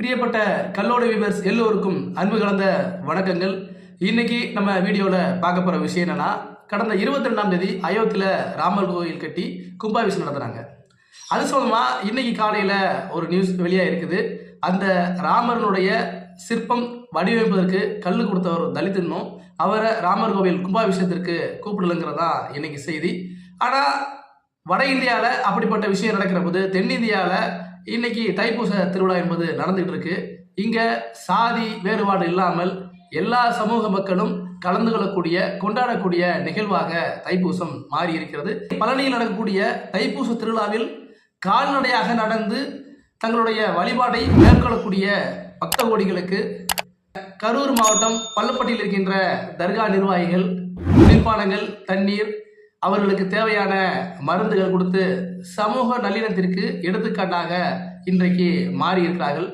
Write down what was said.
பிரியப்பட்ட கல்லோட viewers எல்லோருக்கும் அன்பு கலந்த வணக்கங்கள். இன்னைக்கு நம்ம வீடியோவில் பார்க்க போகிற விஷயம் என்னென்னா கடந்த இருபத்தி ரெண்டாம் தேதி அயோத்தியில் ராமர் கோயில் கட்டி கும்பாபிஷேகம் நடத்துகிறாங்க அது சம்பந்தமாக இன்னைக்கு காலையில் ஒரு நியூஸ் வெளியாக இருக்குது. அந்த ராமரனுடைய சிற்பம் வடிவமைப்பதற்கு கல் கொடுத்த ஒரு தலித்துன்னும் அவரை ராமர் கோவில் கும்பாபிஷேகத்திற்கு கூப்பிடலுங்கிறது தான் இன்னைக்கு செய்தி. ஆனால் வட இந்தியாவில் அப்படிப்பட்ட விஷயம் நடக்கிற போது தென்னிந்தியாவில் இன்னைக்கு தைப்பூச திருவிழா என்பது நடந்துகிட்டு இருக்கு இங்க சாதி வேறுபாடு இல்லாமல் எல்லா சமூக மக்களும் கலந்து கொள்ளக்கூடிய கொண்டாடக்கூடிய நிகழ்வாக தைப்பூசம் மாறி இருக்கிறது பழனியில் நடக்கக்கூடிய தைப்பூச திருவிழாவில் கால்நடையாக நடந்து தங்களுடைய வழிபாடை மேற்கொள்ளக்கூடிய பக்த கோடிகளுக்கு கரூர் மாவட்டம் பள்ளப்பட்டியில் இருக்கின்ற தர்கா நிர்வாகிகள் குளிர்பானங்கள் தண்ணீர் அவர்களுக்கு தேவையான மருந்துகள் கொடுத்து சமூக நல்லிணத்திற்கு எடுத்துக்காட்டாக இன்றைக்கு மாறி இருக்கிறார்கள்